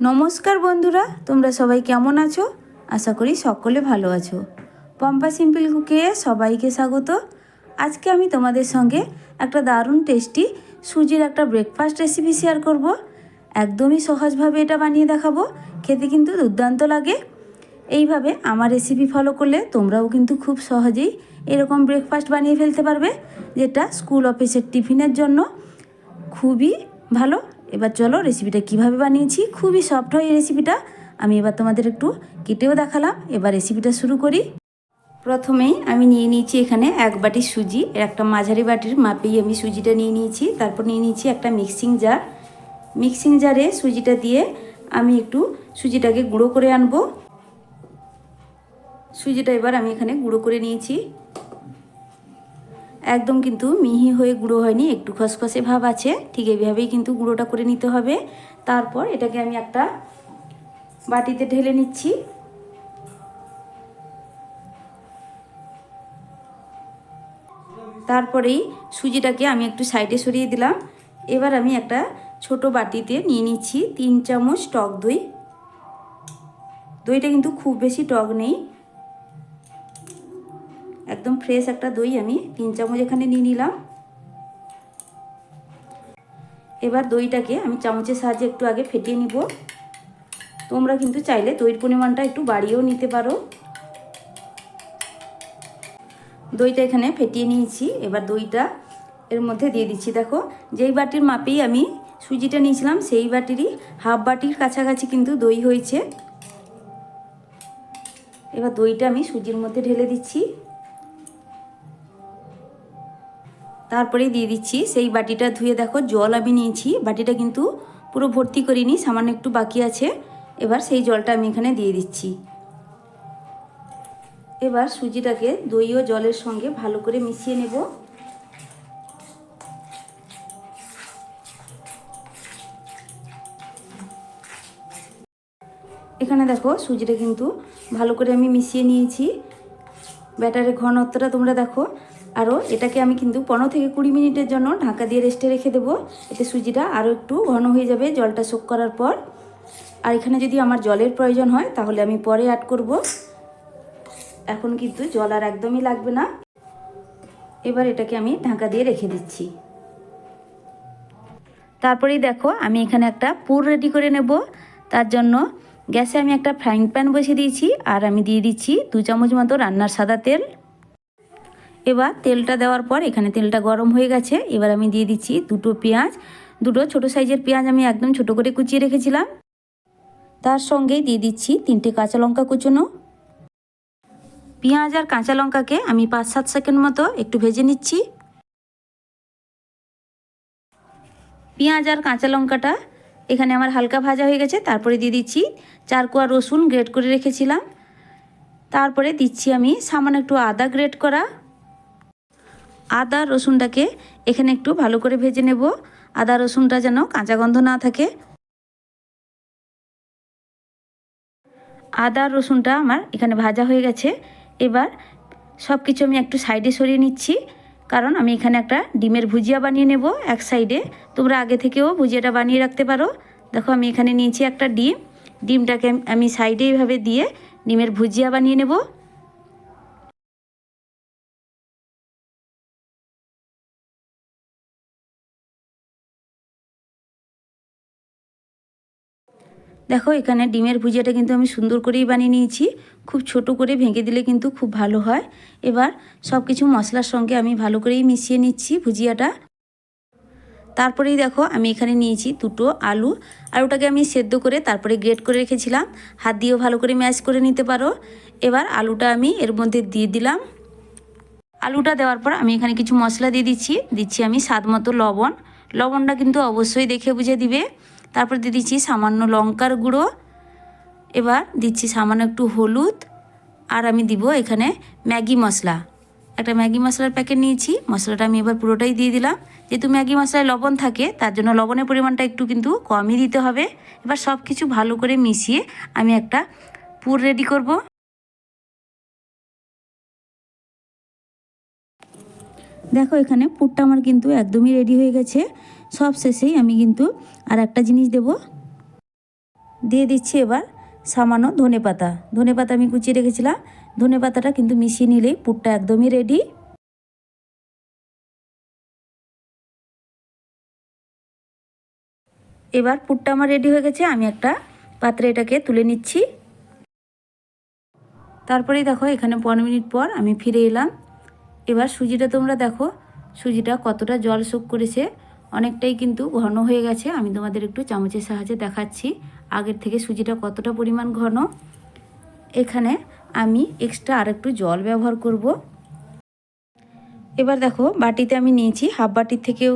নমস্কার বন্ধুরা, তোমরা সবাই কেমন আছো? আশা করি সকলে ভালো আছো। পম্পা সিম্পল কুকে সবাইকে স্বাগত। আজকে আমি তোমাদের সঙ্গে একটা দারুণ টেস্টি সুজির একটা ব্রেকফাস্ট রেসিপি শেয়ার করব। একদমই সহজভাবে এটা বানিয়ে দেখাবো। খেতে কিন্তু দুর্দান্ত লাগে। এইভাবে আমার রেসিপি ফলো করলে তোমরাও কিন্তু খুব সহজেই এরকম ব্রেকফাস্ট বানিয়ে ফেলতে পারবে, যেটা স্কুল অফিসের টিফিনের জন্য খুবই ভালো এবার চলো রেসিপিটা কীভাবে বানিয়েছি? খুবই সফট হয় এই রেসিপিটা আমি এবার তোমাদের একটু কেটেও দেখালাম। এবার রেসিপিটা শুরু করি। প্রথমেই আমি নিয়ে নিয়েছি এখানে এক বাটি সুজি। একটা মাঝারি বাটির মাপেই আমি সুজিটা নিয়ে নিয়েছি। তারপর নিয়ে নিয়েছি একটা মিক্সিং জার মিক্সিং জারে সুজিটা দিয়ে আমি একটু সুজিটাকে গুঁড়ো করে আনব। সুজিটা এবার আমি এখানে গুঁড়ো করে নিয়েছি। একদম কিন্তু মিহি হয়ে গুঁড়ো হয়নি, একটু খসখসে ভাব আছে, ঠিক এইভাবেই কিন্তু গুঁড়োটা করে নিতে হবে। তারপর এটাকে আমি একটা বাটিতে ঢেলে নিচ্ছি। তারপরেই সুজিটাকে আমি একটু সাইডে সরিয়ে দিলাম। এবার আমি একটা ছোট বাটিতে নিয়ে নিচ্ছি তিন চামচ টক দই। দইটা কিন্তু খুব বেশি টক নেই। একদম ফ্রেশ একটা দই আমি তিন চামচ এখানে নিয়ে নিলাম। এবার দইটাকে আমি চামচের সাহায্যে একটু আগে ফেটিয়ে নিব। তোমরা কিন্তু চাইলে দইয়ের পরিমাণটা একটু বাড়িয়েও নিতে পারো। দইটা এখানে ফেটিয়ে নিয়েছি। এবার দইটা এর মধ্যে দিয়ে দিচ্ছি। দেখো, যেই বাটির মাপেই আমি সুজিটা নিয়েছিলাম, সেই বাটিরই হাফ বাটির কাছাকাছি কিন্তু দই হয়েছে। এবার দইটা আমি সুজির মধ্যে ঢেলে দিচ্ছি। তারপরে দিয়ে দিচ্ছি। সেই বাটিটা ধুয়ে দেখো, জল আমি নিয়েছি। বাটিটা কিন্তু পুরো ভর্তি করিনি, সামান্য একটু বাকি আছে। এবার সেই জলটা আমি এখানে দিয়ে দিচ্ছি। এবার সুজিটাকে দই ও জলের সঙ্গে ভালো করে মিশিয়ে নেব। এখানে দেখো, সুজিটা কিন্তু ভালো করে আমি মিশিয়ে নিয়েছি। ব্যাটারের ঘনত্বটা তোমরা দেখো আরও এটাকে আমি কিন্তু পনেরো থেকে কুড়ি মিনিটের জন্য ঢাকা দিয়ে রেস্টে রেখে দেবো। এতে সুজিটা আরও একটু ঘন হয়ে যাবে জলটা শোক করার পর। আর এখানে যদি আমার জলের প্রয়োজন হয়, তাহলে আমি পরে অ্যাড করব। এখন কিন্তু জল আর একদমই লাগবে না। এবার এটাকে আমি ঢাকা দিয়ে রেখে দিচ্ছি। তারপরেই দেখো, আমি এখানে একটা পুর রেডি করে নেব। তার জন্য গ্যাসে আমি একটা ফ্রাইং প্যান বসিয়ে দিয়েছি। আর আমি দিয়ে দিচ্ছি দু চামচ মতো রান্নার সাদা তেল। এবার তেলটা দেওয়ার পর এখানে তেলটা গরম হয়ে গেছে। এবার আমি দিয়ে দিচ্ছি দুটো পেঁয়াজ। দুটো ছোট সাইজের পেঁয়াজ আমি একদম ছোট করে কুচিয়ে রেখেছিলাম। তার সঙ্গেই দিয়ে দিচ্ছি তিনটে কাঁচা লঙ্কা কুচোনো। পেঁয়াজ আর কাঁচা লঙ্কাকে আমি পাঁচ সাত সেকেন্ড মতো একটু ভেজে নিচ্ছি। পেঁয়াজ আর কাঁচা লঙ্কাটা এখানে আমার হালকা ভাজা হয়ে গেছে। তারপরে দিয়ে দিচ্ছি চার কোয়া রসুন গ্রেট করে রেখেছিলাম। তারপরে দিচ্ছি আমি সামান্য একটু আদা গ্রেট করা। আদা রসুনটাকে এখানে একটু ভালো করে ভেজে নেব। আদা রসুনটা যেন কাঁচা গন্ধ না থাকে। আদা রসুনটা আমার এখানে ভাজা হয়ে গেছে। এবার সব কিছু আমি একটু সাইডে সরিয়ে নিচ্ছি। কারণ আমি এখানে একটা ডিমের ভুজিয়া বানিয়ে নেব এক সাইডে। তোমরা আগে থেকেও ভুজিয়াটা বানিয়ে রাখতে পারো। দেখো আমি এখানে নিয়েছি একটা ডিম। ডিমটাকে আমি সাইডে এইভাবে দিয়ে ডিমের ভুজিয়া বানিয়ে নেব। দেখো, এখানে ডিমের ভুজিয়াটা কিন্তু আমি সুন্দর করেই বানিয়ে নিয়েছি। খুব ছোট করে ভেঙে দিলে কিন্তু খুব ভালো হয়। এবার সব কিছু মশলার সঙ্গে আমি ভালো করেই মিশিয়ে নিচ্ছি ভুজিয়াটা। তারপরেই দেখো, আমি এখানে নিয়েছি দুটো আলু। আলুটাকে আমি সেদ্ধ করে তারপরে গ্রেট করে রেখেছিলাম। হাত দিয়েও ভালো করে ম্যাশ করে নিতে পারো। এবার আলুটা আমি এর মধ্যে দিয়ে দিলাম। আলুটা দেওয়ার পর আমি এখানে কিছু মশলা দিয়ে দিচ্ছি। দিচ্ছি আমি স্বাদ মতো লবণ। লবণটা কিন্তু অবশ্যই দেখে বুঝে দিবে। তারপর দিয়ে দিচ্ছি সামান্য লঙ্কার গুঁড়ো। এবার দিচ্ছি সামান্য একটু হলুদ। আর আমি দিব এখানে ম্যাগি মশলা। একটা ম্যাগি মশলার প্যাকেট নিয়েছি। মশলাটা আমি এবার পুরোটাই দিয়ে দিলাম। যেহেতু ম্যাগি মশলায় লবণ থাকে, তার জন্য লবণের পরিমাণটা একটু কিন্তু কমই দিতে হবে। এবার সব কিছু ভালো করে মিশিয়ে আমি একটা পুর রেডি করব। দেখো এখানে পুরটা আমার কিন্তু একদমই রেডি হয়ে গেছে। সব শেষেই আমি কিন্তু আর একটা জিনিস দেব। দিয়ে দিচ্ছি এবার সামান্য ধনে পাতা। ধনে পাতা আমি কুচিয়ে রেখেছিলাম। ধনে পাতাটা কিন্তু মিশিয়ে নিলেই পুরটা একদমই রেডি এবার পুরটা আমার রেডি হয়ে গেছে। আমি একটা পাত্রে এটাকে তুলে নিচ্ছি। তারপরেই দেখো, এখানে পনেরো মিনিট পর আমি ফিরে এলাম। এবার সুজিটা তোমরা দেখো, সুজিটা কতটা জল শোক করেছে। অনেকটাই কিন্তু ঘন হয়ে গেছে। আমি তোমাদের একটু চামচের সাহায্যে দেখাচ্ছি আগের থেকে সুজিটা কতটা পরিমাণ ঘন। এখানে আমি এক্সট্রা আর একটু জল ব্যবহার করব। এবার দেখো বাটিতে আমি নিয়েছি হাফ বাটির থেকেও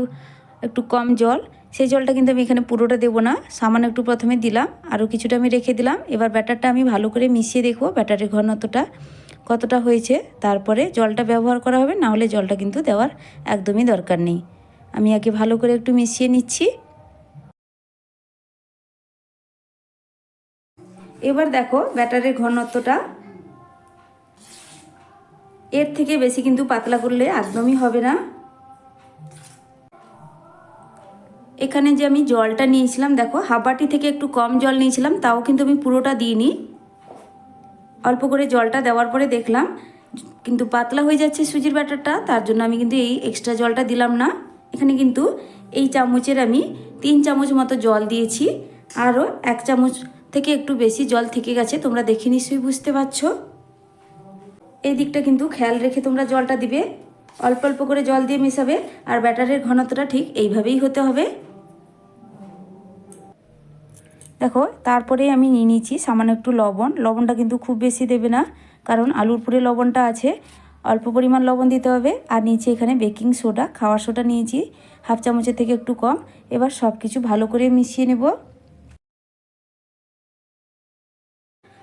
একটু কম জল। সেই জলটা কিন্তু আমি এখানে পুরোটা দেবো না, সামান্য একটু প্রথমে দিলাম আরও কিছুটা আমি রেখে দিলাম। এবার ব্যাটারটা আমি ভালো করে মিশিয়ে দেখব ব্যাটারের ঘনত্বটা কতটা হয়েছে। তারপরে জলটা ব্যবহার করা হবে, না হলে জলটা কিন্তু দেওয়ার একদমই দরকার নেই। আমি আগে ভালো করে একটু মিশিয়ে নিচ্ছি। এবার দেখো ব্যাটারের ঘনত্বটা। এর থেকে বেশি কিন্তু পাতলা করলে একদমই হবে না। এখানে যে আমি জলটা নিয়েছিলাম, দেখো হাফ থেকে একটু কম জল নিয়েছিলাম, তাও কিন্তু আমি পুরোটা দিইনি। অল্প করে জলটা দেওয়ার পরে দেখলাম, কিন্তু পাতলা হয়ে যাচ্ছে সুজির ব্যাটারটা, তার জন্য আমি কিন্তু এই এক্সট্রা জলটা দিলাম না। এখানে কিন্তু এই চামচের আমি তিন চামচ মতো জল দিয়েছি। আরও এক চামচ থেকে একটু বেশি জল থেকে গেছে, তোমরা দেখে নিশ্চয়ই বুঝতে পারছ। এই দিকটা কিন্তু খেয়াল রেখে তোমরা জলটা দিবে। অল্প অল্প করে জল দিয়ে মেশাবে, আর ব্যাটারের ঘনত্বটা ঠিক এইভাবেই হতে হবে। দেখো তারপরেই আমি নিয়ে নিয়েছি সামান্য একটু লবণ। লবণটা কিন্তু খুব বেশি দেবে না, কারণ আলুর পুরে লবণটা আছে। অল্প পরিমাণ লবণ দিতে হবে। আর নিচে এখানে বেকিং সোডা, খাওয়ার সোডা নিয়েছি। হাফ চামচের থেকে একটু কম। এবার সব কিছু ভালো করে মিশিয়ে নেব।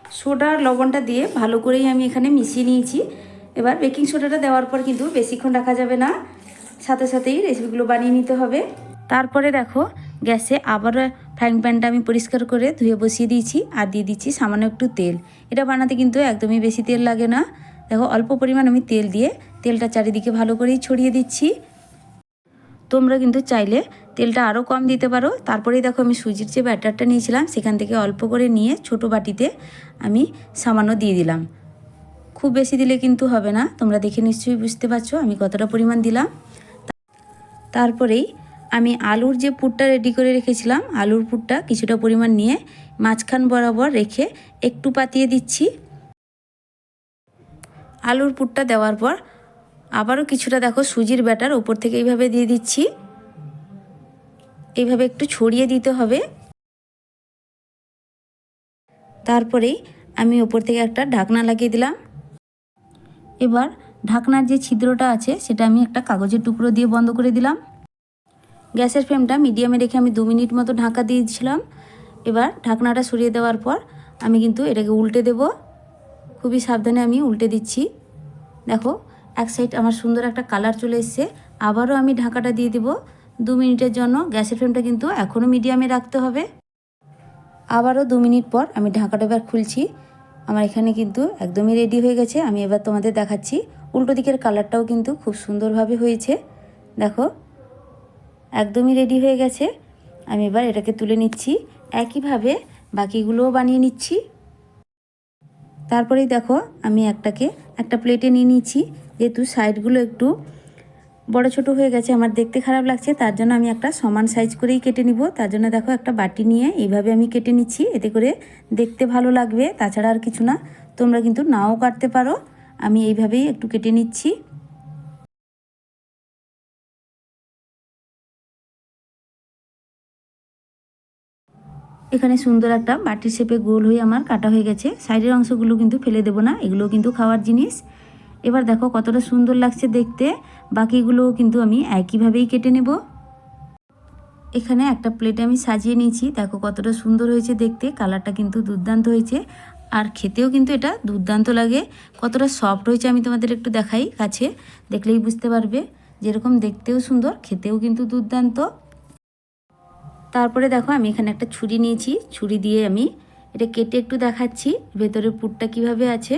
সোডা আর লবণটা দিয়ে ভালো করেই আমি এখানে মিশিয়ে নিয়েছি। এবার বেকিং সোডাটা দেওয়ার পর কিন্তু বেশিক্ষণ রাখা যাবে না। সাথে সাথেই রেসিপিগুলো বানিয়ে নিতে হবে। তারপরে দেখো, গ্যাসে আবার ফ্রাইং প্যানটা আমি পরিষ্কার করে ধুয়ে বসিয়ে দিয়েছি। আর দিয়ে দিচ্ছি সামান্য একটু তেল। এটা বানাতে কিন্তু একদমই বেশি তেল লাগে না। দেখো, অল্প পরিমাণ আমি তেল দিয়ে তেলটা চারিদিকে ভালো করেই ছড়িয়ে দিচ্ছি। তোমরা কিন্তু চাইলে তেলটা আরও কম দিতে পারো। তারপরেই দেখো, আমি সুজির যে ব্যাটারটা নিয়েছিলাম, সেখান থেকে অল্প করে নিয়ে ছোট বাটিতে আমি সামান্য দিয়ে দিলাম। খুব বেশি দিলে কিন্তু হবে না, তোমরা দেখে নিশ্চয়ই বুঝতে পারছ আমি কতটা পরিমাণ দিলাম। তারপরেই আমি আলুর যে পুরটা রেডি করে রেখেছিলাম, আলুর পুরটা কিছুটা পরিমাণ নিয়ে মাঝখান বরাবর রেখে একটু পাতিয়ে দিচ্ছি। আলুর পুরটা দেওয়ার পর আবারও কিছুটা দেখো সুজির ব্যাটার উপর থেকে এইভাবে দিয়ে দিচ্ছি। এইভাবে একটু ছড়িয়ে দিতে হবে। তারপরেই আমি ওপর থেকে একটা ঢাকনা লাগিয়ে দিলাম। এবার ঢাকনার যে ছিদ্রটা আছে সেটা আমি একটা কাগজের টুকরো দিয়ে বন্ধ করে দিলাম। গ্যাসের ফ্লেমটা মিডিয়ামে রেখে আমি দু মিনিট মতো ঢাকা দিয়েছিলাম। এবার ঢাকনাটা সরিয়ে দেওয়ার পর আমি কিন্তু এটাকে উল্টে দেব। খুবই সাবধানে আমি উল্টে দিচ্ছি। দেখো, এক সাইড আমার সুন্দর একটা কালার চলে এসছে। আবারও আমি ঢাকাটা দিয়ে দেব। দু মিনিটের জন্য গ্যাসের ফ্লেমটা কিন্তু এখনও মিডিয়ামে রাখতে হবে। আবারও দু মিনিট পর আমি ঢাকাটা এবার খুলছি। আমার এখানে কিন্তু একদমই রেডি হয়ে গেছে। আমি এবার তোমাদের দেখাচ্ছি। উল্টো দিকের কালারটাও কিন্তু খুব সুন্দরভাবে হয়েছে। দেখো, একদমই রেডি হয়ে গেছে। আমি এবার এটাকে তুলে নিচ্ছি। একইভাবে বাকিগুলোও বানিয়ে নিচ্ছি। তারপরেই দেখো আমি একটাকে একটা প্লেটে নিয়ে নিচ্ছি যেহেতু সাইডগুলো একটু বড় ছোট হয়ে গেছে, আমার দেখতে খারাপ লাগছে, তার জন্য আমি একটা সমান সাইজ করেই কেটে নিব। তার জন্য দেখো একটা বাটি নিয়ে এইভাবে আমি কেটে নিচ্ছি, এতে করে দেখতে ভালো লাগবে। তাছাড়া আর কিছু না, তোমরা কিন্তু নাও কাটতে পারো। আমি এইভাবেই একটু কেটে নিচ্ছি। এখানে সুন্দর একটা বাটির শেপে গোল হয়ে আমার কাটা হয়ে গেছে। সাইডের অংশগুলো কিন্তু ফেলে দেবো না এগুলো কিন্তু খাওয়ার জিনিস। এবার দেখো কতটা সুন্দর লাগছে দেখতে, বাকিগুলোও কিন্তু আমি একইভাবেই কেটে নেব। এখানে একটা প্লেটে আমি সাজিয়ে নিয়েছি, দেখো কতটা সুন্দর হয়েছে দেখতে, কালারটা কিন্তু দুর্দান্ত হয়েছে। আর খেতেও কিন্তু এটা দুর্দান্ত লাগে, কতটা সফট হয়েছে আমি তোমাদের একটু দেখাই কাছে, দেখলেই বুঝতে পারবে। যেরকম দেখতেও সুন্দর, খেতেও কিন্তু দুর্দান্ত। তারপরে দেখো আমি এখানে একটা ছুরি নিয়েছি। ছুরি দিয়ে আমি এটা কেটে একটু দেখাচ্ছি, ভেতরে পুরটা কীভাবে আছে।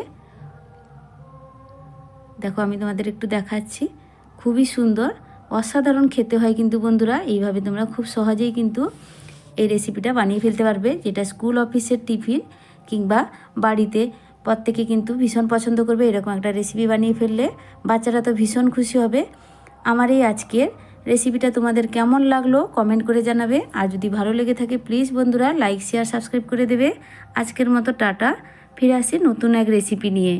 দেখো আমি তোমাদের একটু দেখাচ্ছি। খুবই সুন্দর, অসাধারণ খেতে হয় কিন্তু বন্ধুরা, এইভাবে তোমরা খুব সহজেই কিন্তু এই রেসিপিটা বানিয়ে ফেলতে পারবে, যেটা স্কুল অফিসের টিফিন কিংবা বাড়িতে প্রত্যেকে কিন্তু ভীষণ পছন্দ করবে। এরকম একটা রেসিপি বানিয়ে ফেললে বাচ্চারা তো ভীষণ খুশি হবে। আমার এই আজকের রেসিপিটা তোমাদের কেমন লাগল কমেন্ট করে জানাবে। আর যদি ভালো লেগে থাকে প্লিজ বন্ধুরা লাইক শেয়ার সাবস্ক্রাইব করে দেবে। আজকের মতো টাটা। ফিরে আসি নতুন এক রেসিপি নিয়ে।